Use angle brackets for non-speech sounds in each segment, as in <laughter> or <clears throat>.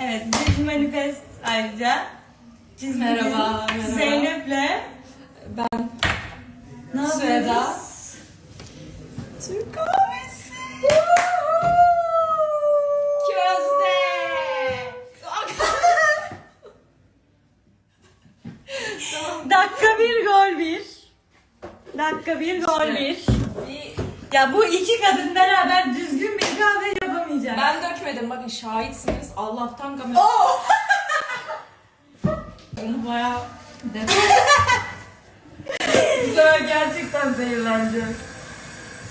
Evet, bir manifest ayrıca. Biz Merhaba, merhaba. Zeynep'le Ben ne? Süheda. Türk kahvesi. Közde. <laughs> Dakika bir gol bir. Dakika bir gol bir. Ya bu iki kadın beraber düzgün bir kahve yapamayacak. Ben dökmedim bakın şahitsiniz. Allah'tan kamera. Bunu <laughs> bayağı sefer <laughs> gerçekten zehirleneceğim.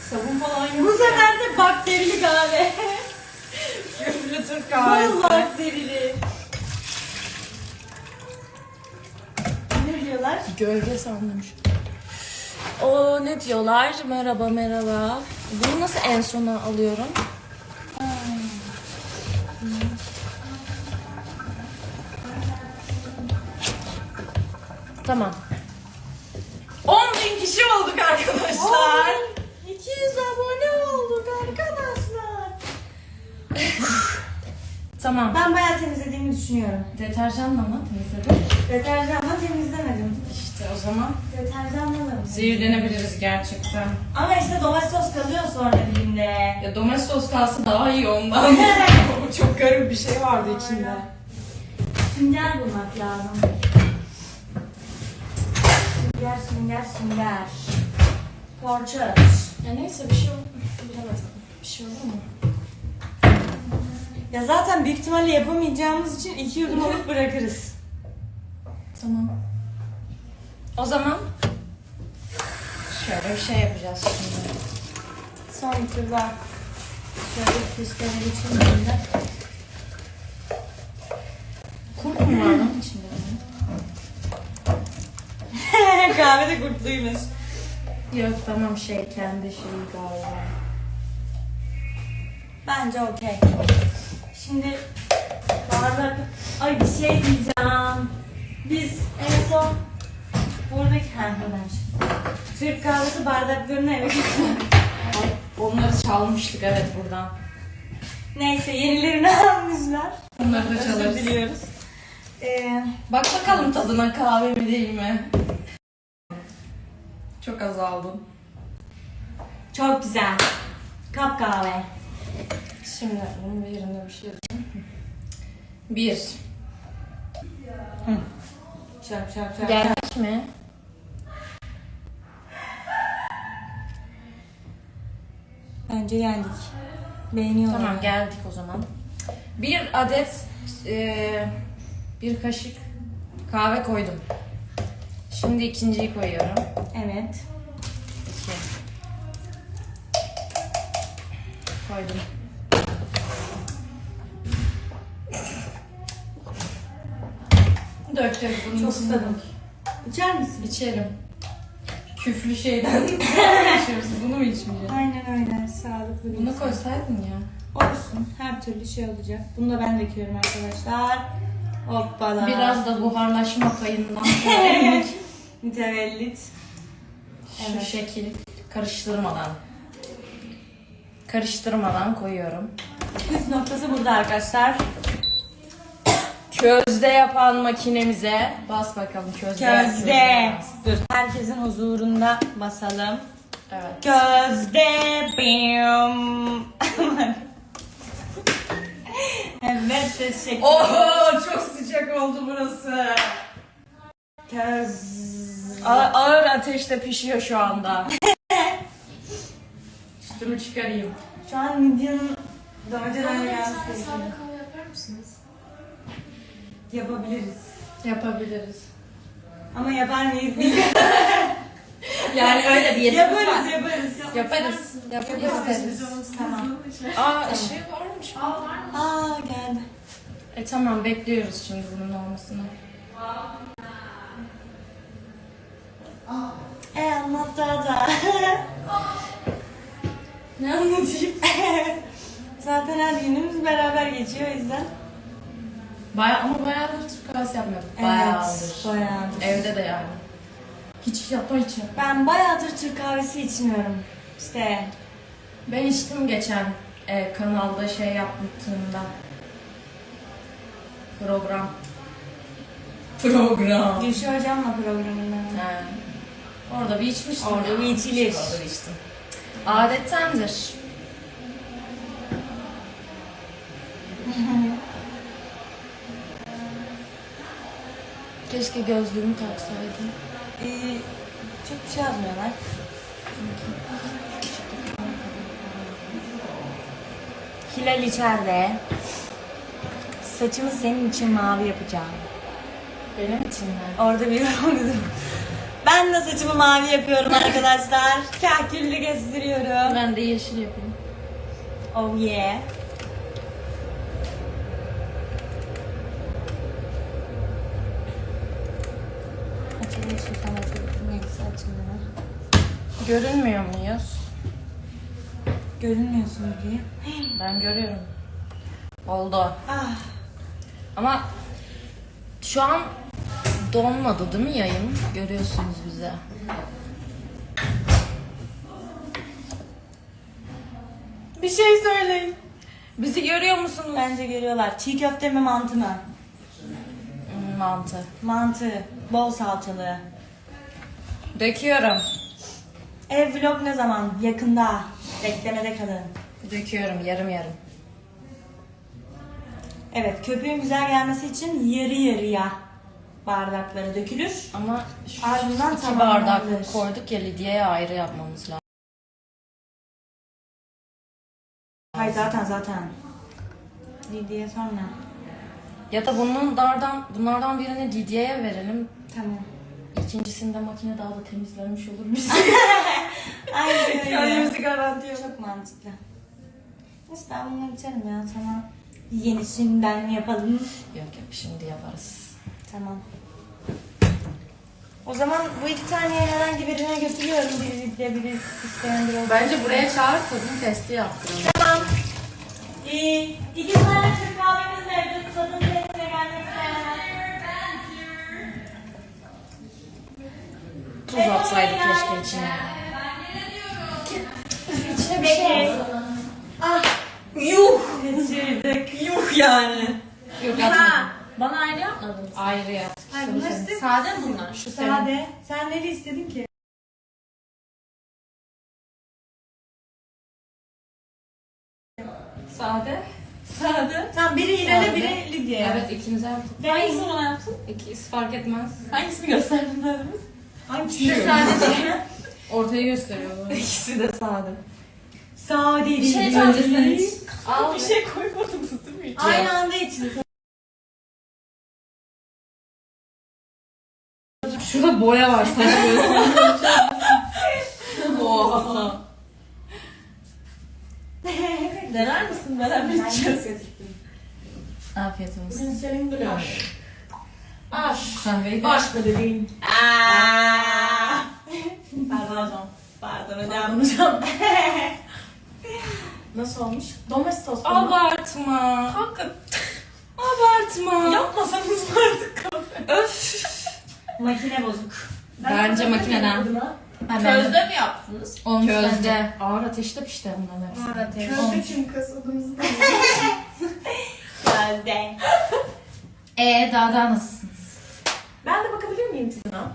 Sabun falan yok. Bu sefer de bakterili kahve. Küflü Türk Bol kahvesi. bakterili. Ne diyorlar? Gölge sandım. O ne diyorlar? Merhaba merhaba. Bunu nasıl en sona alıyorum? Tamam. 10 bin kişi olduk arkadaşlar. 200 abone olduk arkadaşlar. <laughs> Tamam. Ben bayağı temizlediğimi düşünüyorum. Deterjanla mı temizledik? Deterjanla temizlemedim. İşte o zaman Deterjanla da. zehirlenebiliriz gerçekten. Ama işte domates sos kalıyor sonra dilimde. Ya domestos kalsı daha iyi ondan. <laughs> Çok garip bir şey vardı içinde. Sünger bulmak lazım. Sünger, sünger, sünger. Porçöz. Ya neyse bir şey oldu. Bilemedim. Bir şey oldu mu? Ya zaten büyük ihtimalle yapamayacağımız için iki yudum alıp bırakırız. Tamam. O zaman şöyle bir şey yapacağız şimdi. Son turda şöyle kristalin içinde. Kurt mu var lan içinde? Kahve de kurtluymuş. Yok tamam şey kendi şeyi galiba. Bence okey. Şimdi bardak... Ay bir şey diyeceğim. Biz en son buradaki... Ha buradan. Türk kahvesi bardaklarını eve getirdik. Ay, onları çalmıştık evet buradan. Neyse yenilerini <laughs> almışlar. Onları da Özür çalarız. diliyoruz. Ee, Bak bakalım tadına kahve mi değil mi? Çok azaldın. çok güzel. Kap kahve. Şimdi bunun bir yerinde bir şey yazayım. Bir. Çarp çarp çarp. Geldik mi? Bence geldik. Beğeniyorlar. Tamam geldik o zaman. Bir adet eee, bir kaşık kahve koydum. Şimdi ikinciyi koyuyorum. Evet. İki. Koydum. Dök dök bunun Çok dök. İçer misin? İçerim. Küflü şeyden <laughs> içiyoruz. Bunu mu içmeyeceğiz? Aynen öyle. Sağlıklı bir Bunu insan. koysaydın ya. Olsun. Her türlü şey olacak. Bunu da ben döküyorum arkadaşlar. Hoppala. Biraz da buharlaşma payından <laughs> Mütevellit. şu Evet. şekil karıştırmadan karıştırmadan koyuyorum. Püf noktası burada arkadaşlar. Közde yapan makinemize bas bakalım közde. Közde. Dur. Herkesin huzurunda basalım. Evet. Gözde bim. evet teşekkür Oo çok sıcak oldu burası. Göz. A- ağır ateşte pişiyor şu anda. <laughs> Üstümü çıkarayım. Şu an midyenin damacanaya gelmesi kahve yapar mısınız? Yapabiliriz. Yapabiliriz. Ama yapar mıyız bilmiyorum. <laughs> Yani öyle diyetimiz yaparız, var. yaparız. Yaparız. Yaparız. Tamam. Aa ışığı varmış. Aa geldi. E tamam bekliyoruz şimdi bunun olmasını. E anlat daha da. <laughs> Ne anlatayım? <laughs> Zaten her günümüz beraber geçiyor o yüzden. Baya ama bayağıdır Türk kahvesi yapmıyorduk. Bayağıdır. Bayağıdır. Evde de yani. Hiç yapma hiç yapma. Ben bayağıdır Türk kahvesi içmiyorum. İşte Ben içtim geçen e, kanalda şey yaptığımda. Program. Program. Gülşah Hocam'la programında. He. Orada bir içmiştim. Orada bir içilir. Orada içtim. Adettendir. Keşke gözlüğümü taksaydım. Ee, çok bir şey yazmıyorlar. Hilal içeride. Saçımı senin için mavi yapacağım. Benim için mi? Orada bir <laughs> yorum. Ben de saçımı mavi yapıyorum arkadaşlar. Kahküllü gösteriyorum. Ben de yeşil yapayım. Oh yeah. Açılıyor şu an açılıyor. Neyse açılıyor. Görünmüyor muyuz? Görünmüyorsun diye. Ben görüyorum. Oldu. Ah. Ama şu an donmadı değil mi yayın? Görüyorsunuz bize. Bir şey söyleyin. Bizi görüyor musunuz? Bence görüyorlar. Çiğ köfte mi mantı mı? Hmm, mantı. Mantı. Bol salçalı. Döküyorum. Ev vlog ne zaman? Yakında. Beklemede kalın. Döküyorum yarım yarım. Evet köpüğün güzel gelmesi için yarı yarıya bardaklara dökülür. Ama şu Ardından iki tamamlanır. bardak koyduk ya Lidya'ya ayrı yapmamız lazım. Hayır zaten zaten. Diye sonra. Ya da bunlardan bunlardan birini Lidya'ya verelim. Tamam. İkincisinde makine daha da temizlenmiş olur <laughs> biz. Aynen öyle. Kendimizi garantiye Çok mantıklı. Neyse ben bunları içerim ya sana. Yenisinden yapalım. Yok yok şimdi yaparız. Tamam. O zaman bu iki taneyi herhangi birine götürüyorum. Biri de biri isteyen biri olsun. Bence buraya çağır tadım testi yaptıralım. Tamam. Ee, iki tane Türk kahvemiz mevcut. Tadım testine gelmek isteyenler. Tuz atsaydık keşke içine. İçine bir şey. Ah. Yuh. Kaçırdık. Yuh yani. Yok atmadım. Bana ayrı yapmadın. Ayrı yap. Hayır bunlar iste- Sade mi bunlar? Şu senin. Sade. Sen neli istedin ki? Sade. Sade. Tamam biri Sade. biri Lidya'ya. Evet ikinize yaptık. Hangisi bana yaptın? İkisi fark etmez. Hangisini gösterdin demin? Hangisi? Sadece <laughs> ortayı gösteriyor. İkisi de sade. Sade Bir şey değil. tam Öncesini Al. Bir şey koymadınız değil mi? hiç? Aynı anda için. Şurada boya var saç boyası. Oha. Dener misin? Beraber içeceğiz. Afiyet olsun. Bugün senin blush. Aş. Kahveyi de Baş bebeğim. Aa. Pardon hocam. Pardon hocam. hocam. <laughs> Nasıl olmuş? Domestos mu? Abartma. Kanka Abartma. yapmasanız mı artık kahve? Öf. Makine bozuk. Bence makineden. Közde mi yaptınız? Olmuş Közde. bence. Ağır ateşte pişti bunların hepsi. Közde kim kız adımızı da Gözde. Ee daha daha nasılsınız? Ben de bakabilir miyim tadına?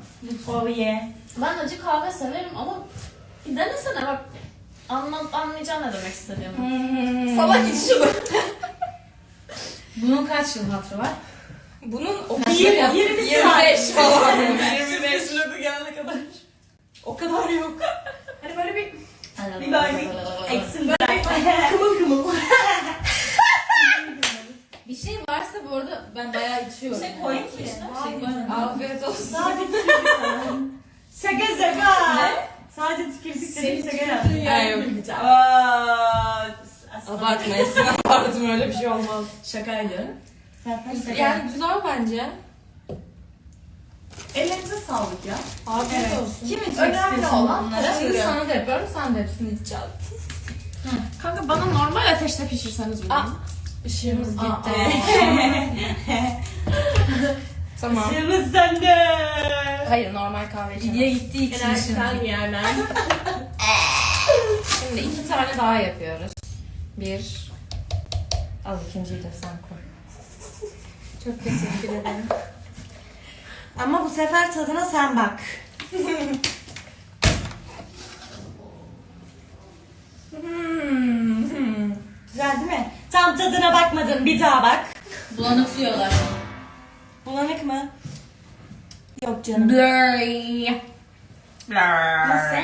Oh yeah. Ben acı kahve severim ama bir denesene bak. Anla, anlayacaksın ne demek istediğimi. Salak iç şunu. Bunun kaç yıl hatırı var? Bunun o Yirmi- yap- yirmi 25 falan. <laughs> 25 vlogu gelene kadar. O kadar yok. Hani böyle bir Bir böyle eksim kımıl kımıl. <laughs> Bir şey varsa bu arada ben bayağı içiyorum. Bir şey koyayım içine. Koymadım. Afiyet olsun. Sadece. Şaka şaka. Sadece tükürdük dedim şaka yaptım. Ya yok. Abartma Esin abartma öyle bir şey olmaz. Şakaydı. Zaten. Yani güzel bence. Ellerinize sağlık ya. Afiyet olsun. Kim içmek Önemli istiyorsun olan bunları? Şimdi sana da yapıyorum sen de hepsini içeceksin. Kanka bana normal ateşte pişirseniz bunu. Aa. Işığımız Aa, gitti. <laughs> tamam. Sırrı sende. Hayır normal kahve içemem. Gittiği için Genel şimdi. sen yerler. <laughs> Şimdi iki tane daha yapıyoruz. Bir. Al ikinciyi de sen koy. Çok teşekkür ederim. Ama bu sefer tadına sen bak. Hmm. Güzel değil mi? Tam tadına bakmadın. Bir daha bak. Bulanık diyorlar. Bulanık mı? Yok canım. Blurry. Nasıl?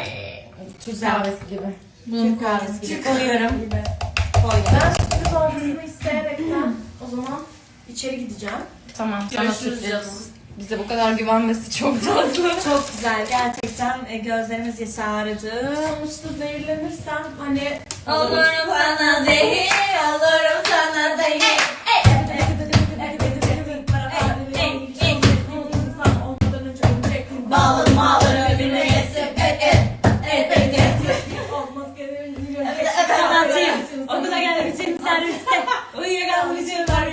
Türk kahvesi gibi. Türk kahvesi gibi. Koyuyorum. Koydum. Ben sürpriz olmasını isteyerekten o zaman içeri gideceğim. Tamam sana Görüşürüz sürpriz. canım. Bize bu kadar güvenmesi çok tatlı. Çok güzel. Gerçekten e, gözlerimiz yaşardı. Sonuçta zehirlenirsem hani Olurum sana zehir, olurum sana zehir. Sanatçıyım. Okula gelmişim serviste. Uyuyakalmışım var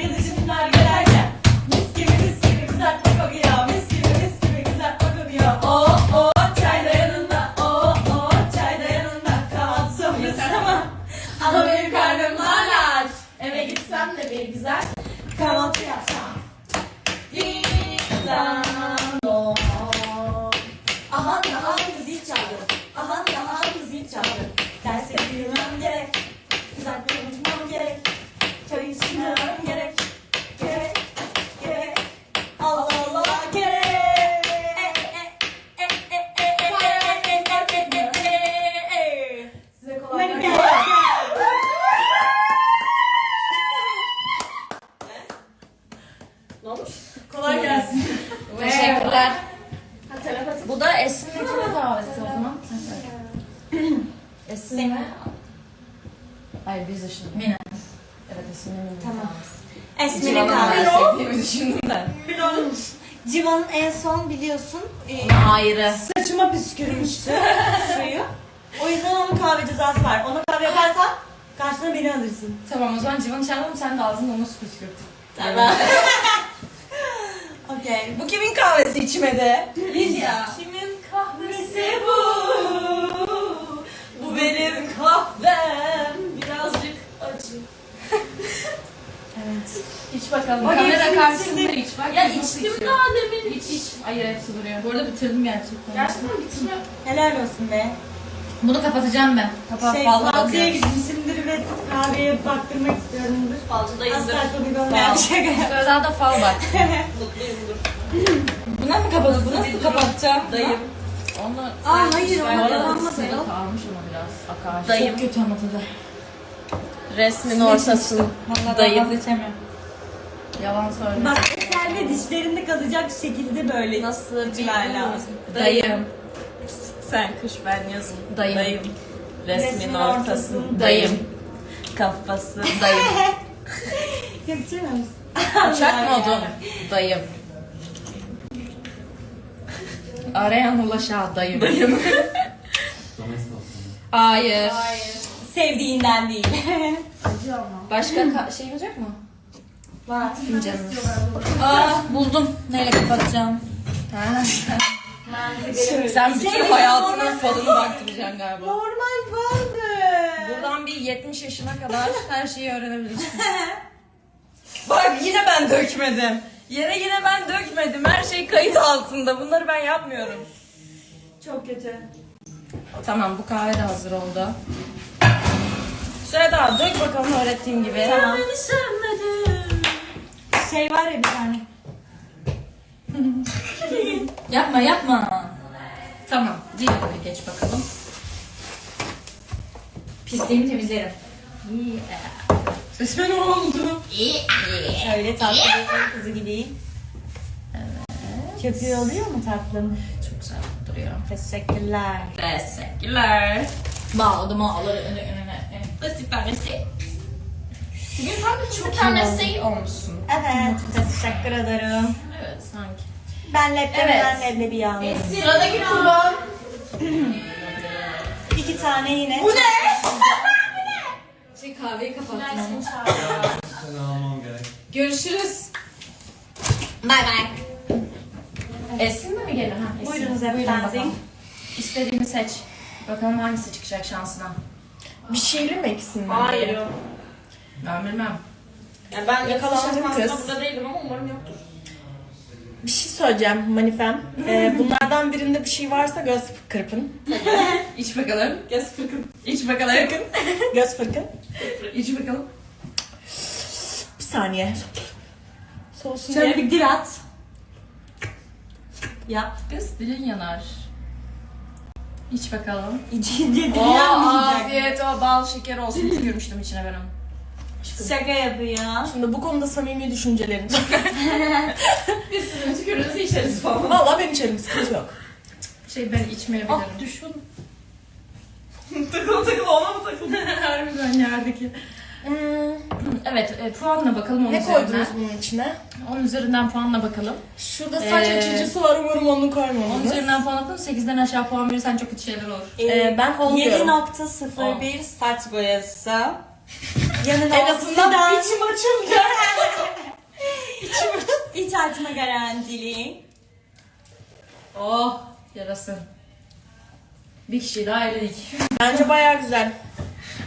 Kolay gelsin. <laughs> Teşekkürler. Bu da Esin'in kimin kahvesi o zaman? Esin mi? Hayır biz düşündük. Mina. Evet Esin'in Mina Tamam. Esmer'in kahvesi. sevdiğimi düşündüm ben. Civan'ın en son biliyorsun e, Ayrı. saçıma püskürmüştü <laughs> suyu. O yüzden onun kahve cezası var. Ona kahve yaparsan karşına beni alırsın. Tamam o zaman Civan'ı çağıralım sen de ağzında onu püskürt. Tamam. Okey. Bu kimin kahvesi içmedi? Lidya. Kimin kahvesi? Bu? Bu benim kahvem. Birazcık acı. Evet. İç bakalım. Bak, Kamera hepsini karşısında bitirdim. iç bak. Ya nasıl içtim içiyor. daha demin. İç iç. Hayır hepsi duruyor. Bu arada bitirdim gerçekten. Gerçekten bitmiyor. Helal olsun be. Bunu kapatacağım ben. Kapat Şey, fazla kahveye bakıyorum. gitmişimdir ve kahveye baktırmak istiyorumdur. Falcıdayızdır. Asla olmayan bir şaka. Sonra da fal bak. <laughs> Mutluyumdur. Buna mı kapalı? Bu nasıl kapatacağım? Dayım. Onu Aa hayır Ben onu. Suda kalmış ama biraz akar. Dayım. Çok kötü ama tadı. Resmin ortasın. Dayım. vazgeçemiyorum. Yalan söyle. Bak eser ve dişlerinde kalacak şekilde böyle. Nasıl bir lazım. Dayım. Sen kış ben yazın. Dayım. Resmin, Resmin ortasın. ortasın. Dayım. Kafası. Dayım. <laughs> Yapacak mısın? Uçak modu. Dayım. Arayan ulaşa dayım. Dayım. Hayır. Sevdiğinden değil. Acı ama. Başka ka- şey olacak mı? Var. Fincanımız. Aa buldum. Neyle kapatacağım? Ha. Sen bütün Şey, hayatının normal- falını baktıracaksın galiba. Normal baldı. Buradan bir 70 yaşına kadar her şeyi öğrenebilirsin. <laughs> Bak yine ben dökmedim. Yere yine ben dökmedim. Her şey kayıt altında. Bunları ben yapmıyorum. Çok kötü. Tamam bu kahve de hazır oldu. Süheda dök bakalım öğrettiğim gibi. Tamam. Şey var ya bir tane. <laughs> Yapma yapma. Tamam diğerine geç bakalım. Pisliğimi temizlerim. Sesime ne oldu? Şöyle tatlı bir kızı gibi. Evet. Köpüğü oluyor mu tatlım? Çok güzel duruyor. Teşekkürler. Teşekkürler. Bağladım ağları öne öne. Basit tanesi. Bugün ben de çok Bir tanesi olmuşsun. Evet. Teşekkür ederim. Sanki. Ben leblemiden Evet. leblebi yalnız. Sıradaki kurban. <clears throat> İki tane yine. Bu ne? Şey kahveyi kapattım ama. Seni almam gerek. Görüşürüz. Bay bay. Esin mi mi gelir? Ha, Esin. Buyurunuz Buyurun efendim. bakalım. İstediğini seç. Bakalım hangisi çıkacak şansına. Bir şeyli mi ikisinden? Hayır. Ben bilmem. Yani ben Yakalandım aslında burada değilim ama umarım yok. Bir şey söyleyeceğim Manifem. Ee, bunlardan birinde bir şey varsa göz kırpın. <laughs> İç bakalım. Göz fırkın. İç bakalım. Göz fırkın. İç bakalım. Bir saniye. Soğusun Şöyle diye. bir grat. Yap. Kız dilin yanar. İç bakalım. İçince Oo, dilenmeyecek. afiyet o bal şeker olsun tükürmüştüm içine ben onu. Şaka yapıyor. Şimdi bu konuda samimi düşüncelerim. <laughs> Biz sizin tükürüğünüzü içeriz falan. Valla ben içerim sıkıntı yok. Şey ben içmeyebilirim. Ah düşün. <laughs> takıl takıl ona mı takıldın? <laughs> Harbiden yerdeki. Hmm, <clears throat> Evet e, puanla bakalım onun ne üzerinden. koydunuz bunun içine? Onun üzerinden puanla bakalım. Şurada saç Ee, açıcısı var umarım onu Onun koymadınız. üzerinden puan atalım. 8'den aşağı puan verirsen çok kötü şeyler olur. Ee, ben on diyorum. 7.01 saç boyası. Yanına En azından içim açıldı. <laughs> içim İç açma garantili. Oh yarasın. Bir kişi daha eledik. Bence bayağı güzel.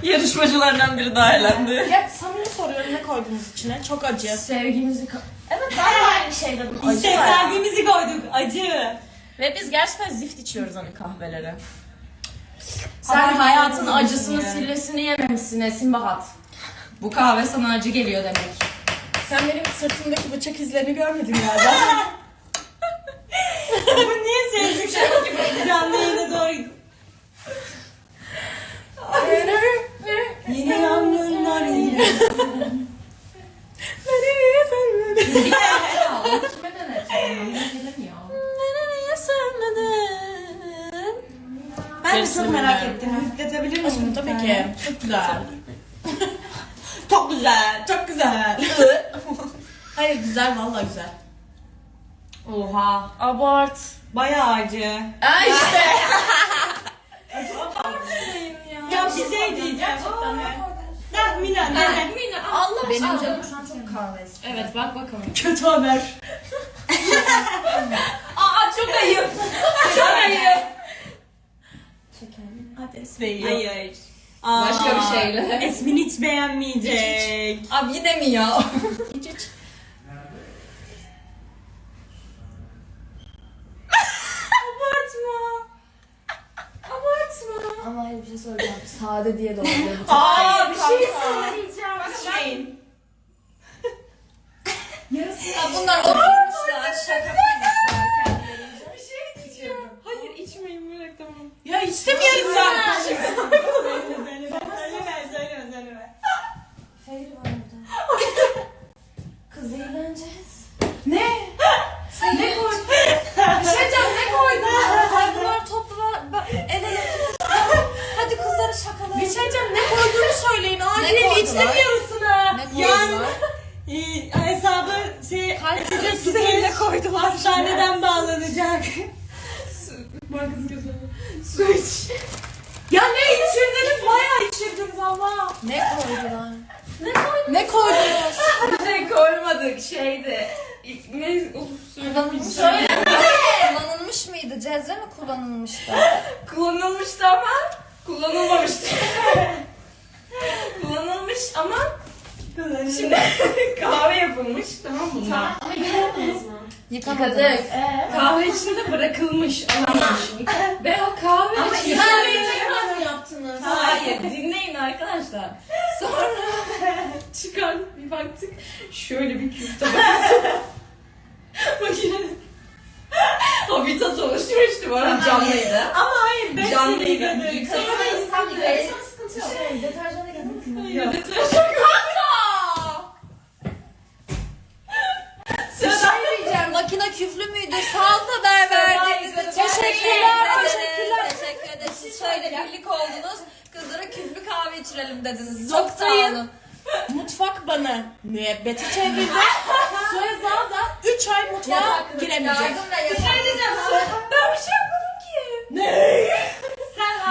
Yarışmacılardan biri daha elendi. Ya samimi soruyorum ne koydunuz içine? Çok acı. Sevgimizi ka- Evet ben de aynı şey dedim. Acı İşte bayağı. kalbimizi koyduk. Acı. Ve biz gerçekten zift içiyoruz hani kahveleri. Sen Ama hayatın acısını sillesini yememişsin Esin Bahat. Bu kahve sana acı geliyor demek. Sen benim sırtımdaki bıçak izlerini görmedin galiba. <laughs> Bu niye sevdik gibi canlı yayına doğru Yine yangınlar yine. Kime denetmiyor? <laughs> Ben de çok merak ettim. Yükletebilir miyim? Aşkım tabii ki. Çok güzel. Çok güzel. Çok güzel. <laughs> Hayır güzel vallahi güzel. Oha. Abart. Bayağı acı. Aa işte. <laughs> Ya bir şey diyeceğim. Ya Mina ne? Allah Benim aşkına. canım şu an çok kahve istiyor. Evet bak bakalım. Kötü haber. <laughs> Aa çok ayıp. çok ayıp. Hadi Esbe'yi. Hayır. Başka bir Aa, şeyle. Esmin hiç beğenmeyecek. Abi yine mi ya? <laughs> İç iç. Abartma. Abartma. Ama hayır bir şey söyleyeceğim. Sade diye çok- <laughs> Aa bir şey söyleyeceğim. Şeyin. Ya bunlar oturmuşlar, şaka yapmışlar kendilerince. Bir şey diyeceğim. Hayır bırak tamam. Ya istemiyorum ben. Söyleme söyleme söyleme. Feyri var orada. Kız eğleneceğiz. Ne? Ne koydun? Su iç. Ya ne içirdiniz? Bayağı içirdiniz ama. Ne koydular? Ne koydunuz? Ne <laughs> koymadık şeydi. Ne uf Kullanılmış Söyle. Kullanılmış mıydı? Cezve mi kullanılmıştı? Kullanılmıştı ama kullanılmamıştı. <laughs> Kullanılmış ama şimdi <laughs> kahve yapılmış tamam mı? Bunlar. Yıkamadınız. Yıkadık. Kahve içinde bırakılmış, alınmış. Ve o kahve Ama içinde... yıkamayı mı yaptınız? Hayır, dinleyin arkadaşlar. Sonra <laughs> çıkar bir baktık. Şöyle bir küfte baktık. Makine <laughs> habitat oluşturmuştu bu arada canlıydı. Ama hayır ben Canlıydı. Yıkamayı Yıkamayı Yıkayırsan sıkıntı yok. Şey, deterjana girdiniz mi? Bir şey diyeceğim. Makine küflü müydü? Sağ haber verdiğiniz için. Teşekkürler. Teşekkürler. Teşekkür ederiz. Siz şöyle birlik oldunuz. Kızlara küflü kahve içirelim dediniz. Çok sağ olun. Mutfak bana müebbeti çevirdi. Sözel da 3 ay mutfağa giremeyecek. Yardım ve yapalım. Ben bir şey yapmadım ki.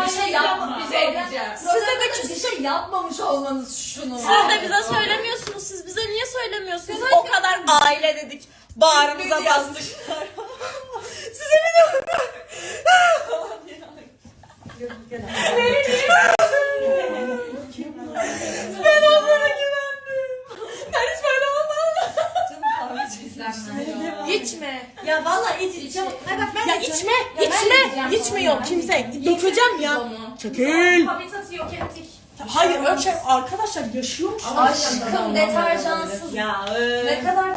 Bir şey yapma. Bir şey diyeceğim. Size de bir şey yapmamış olmanız şunu. Siz de bize söylemiyorsunuz. Siz bize niye söylemiyorsunuz? O kadar aile dedik. Bağrımıza bastık. <laughs> Size bir de... ben onlara güvendim. Ben hiç böyle olmam. İçme. Ya vallahi iç içeceğim. Hayır bak ben Ya içme. içme. İçmiyor kimse. Dökeceğim ya. Çekil. Habitatı yok ettik. Hayır öyle şey arkadaşlar yaşıyormuş. Aşkım deterjansız. Ya Ne kadar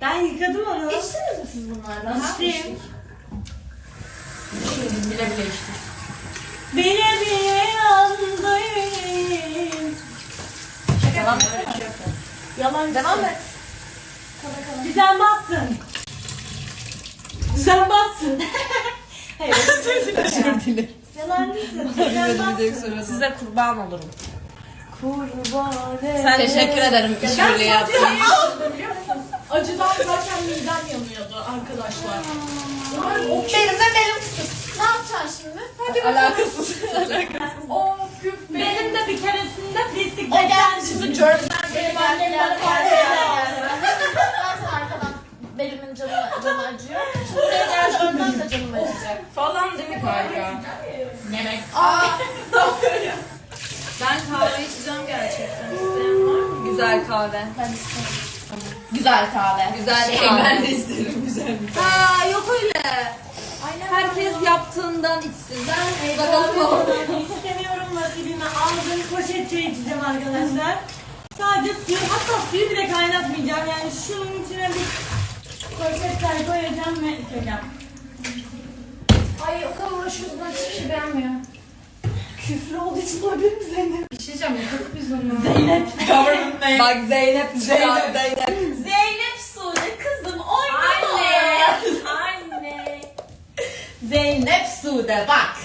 ben yıkadım onu. İçtiniz mi siz bunlardan? İçtim. Bile bile içtik. Bile bile yandım. Yalan Devam et. Düzen bassın. Düzen bassın. <laughs> Hayır. Özür dilerim. Yalancısın. Düzen bassın. Size kurban olurum. Kurban Sen Teşekkür ederim işbirliği yaptığın için. Acıdan zaten midem yanıyordu arkadaşlar. Benim de benim Ne yapacaksın şimdi? Alakasız. <laughs> O küf Benim de bir keresinde pislik O geldi şimdi Jerm'den benim annem bana kahve yaptı. Zaten arkadan belimin canı, canı acıyor. Şimdi buraya geldi önden de canım acıyacak. Falan değil mi kanka? Yemek. Ben kahve içeceğim gerçekten. İsteyen var mı? Güzel kahve. Güzel kahve. Güzel kahve. Ben de isterim güzel bir kahve. Aa yok öyle. Herkes yaptığından içsin. Ben Bakalım bakalım. istemiyorum nasibimi aldım poşet çay içeceğim arkadaşlar. Sadece suyu hatta suyu bile kaynatmayacağım yani şunun içine bir poşet çay koyacağım ve içeceğim. Ay o kadar uğraşıyoruz ben hiçbir şey beğenmiyor. Küfrü olduğu için olabilir mi Zeynep? Bir şey diyeceğim yıkadık biz bunu. Zeynep. <laughs> Name. Bak. Zeynep. Zeynep. Zeynep Zeynep Sude bak.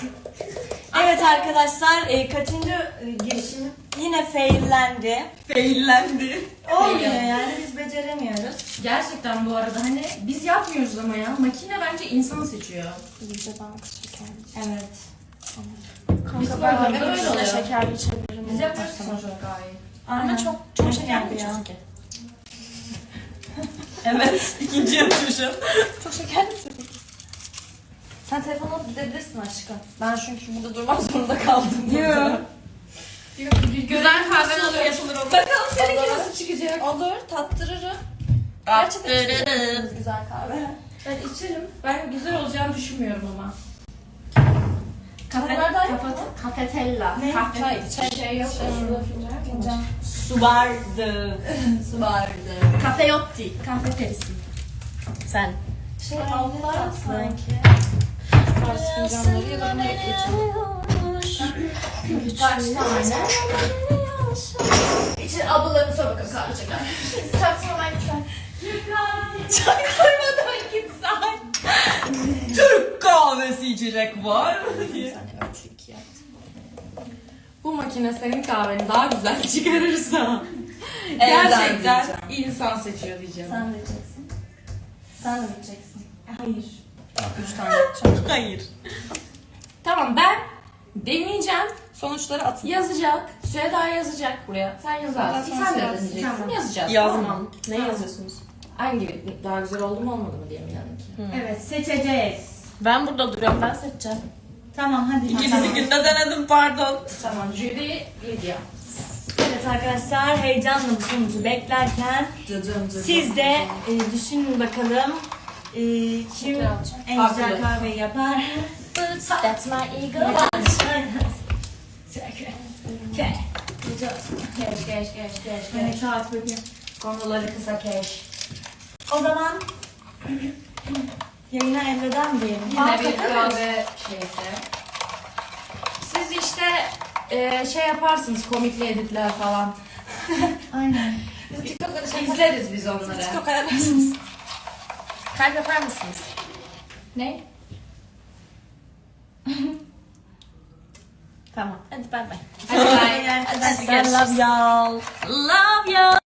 Evet arkadaşlar e, kaçıncı e, girişim yine faillendi. Faillendi. Olmuyor yani biz beceremiyoruz. Gerçekten bu arada hani biz yapmıyoruz ama ya. Makine bence insan seçiyor. Evet. Biz Kanka böyle ben böyle böyle oluyor. şekerli içebilirim. Biz yapıyoruz sonuç olarak gayet. Ama çok çok şekerli ya. Evet. ikinci yapışım. Çok şekerli Sen telefonu alıp gidebilirsin aşkım. Ben çünkü burada durmak zorunda kaldım. Güzel kahve nasıl yapılır o? Bakalım seninki nasıl çıkacak? Olur, tattırırım. Gerçekten içebilirsiniz güzel kahve. Ben içerim. Ben güzel olacağını düşünmüyorum ama. Kafe, kafetella. Ne? Kahve, çay, şey yok. Şurada fincan, fincan. Su vardı. <laughs> Su vardı. Kafeyotti. Kahve perisi. Sen. Şey aldılar sanki? Fars fincanları ya da ne Kaç tane? İçin ablalarını sor bakalım kahve çeker. Çaktırmadan gitsen. Türk kahvesi içecek var mı diye. Bu makine senin kahveni daha güzel çıkarırsa. Gerçekten insan seçiyor diyeceğim. Sen de içeceksin. Sen de içeceksin. Hayır. Üç tane yapacağım. <laughs> Hayır. Tamam ben deneyeceğim. Sonuçları atın. Yazacak. Süheda yazacak buraya. Sen yazarsın. Sen de deneyeceksin. Tamam. Yazacağız. Yazmam. Tamam. Ne yazıyorsunuz? Hangi daha güzel oldu mu olmadı mı diye mi yani ki? Evet seçeceğiz. Ben burada duruyorum. Ben seçeceğim. Tamam hadi. İkinci günde denedim pardon. Tamam. Jüri Lidya. Evet arkadaşlar heyecanla bu sonucu beklerken siz de e, düşünün bakalım e, kim en güzel kahveyi yapar. That's my ego. Keş keş keş keş Evet, saat bakayım. Konuları kısa keş. O zaman yayına elveda mı diyelim? Yine bir kahve şeysi. Siz işte e, şey yaparsınız komikli editler falan. Aynen. <laughs> İzleriz biz onları. Çok ayarlarsınız. Kalp yapar mısınız? Ne? <laughs> Tamam. Hadi bay bay. Hadi görüşürüz. love y'all. Love you.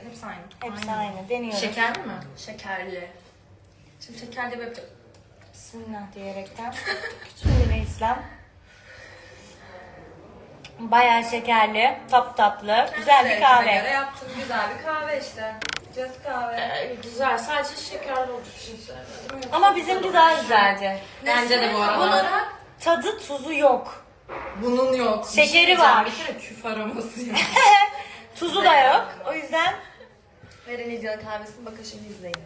Hepsi aynı. Hepsi aynı. Deniyoruz. Şekerli mi? Şekerli. Şimdi şekerli böyle Bismillah diyerekten. <laughs> Kütüphane İslam. Bayağı şekerli, tap tatlı, güzel bir göre kahve. yaptım güzel bir kahve işte. Just kahve. Ee, güzel. Sadece şekerli olduğu için sevmedim. Ama bizimki daha güzeldi. Bence de bu arada. Tadı tuzu yok. Bunun yok. Şekeri şey diyeceğim, var. Bir kere küf aroması yok. <laughs> Tuzu da yok. O yüzden Verin İlcan'ın kahvesini bakın şimdi izleyin.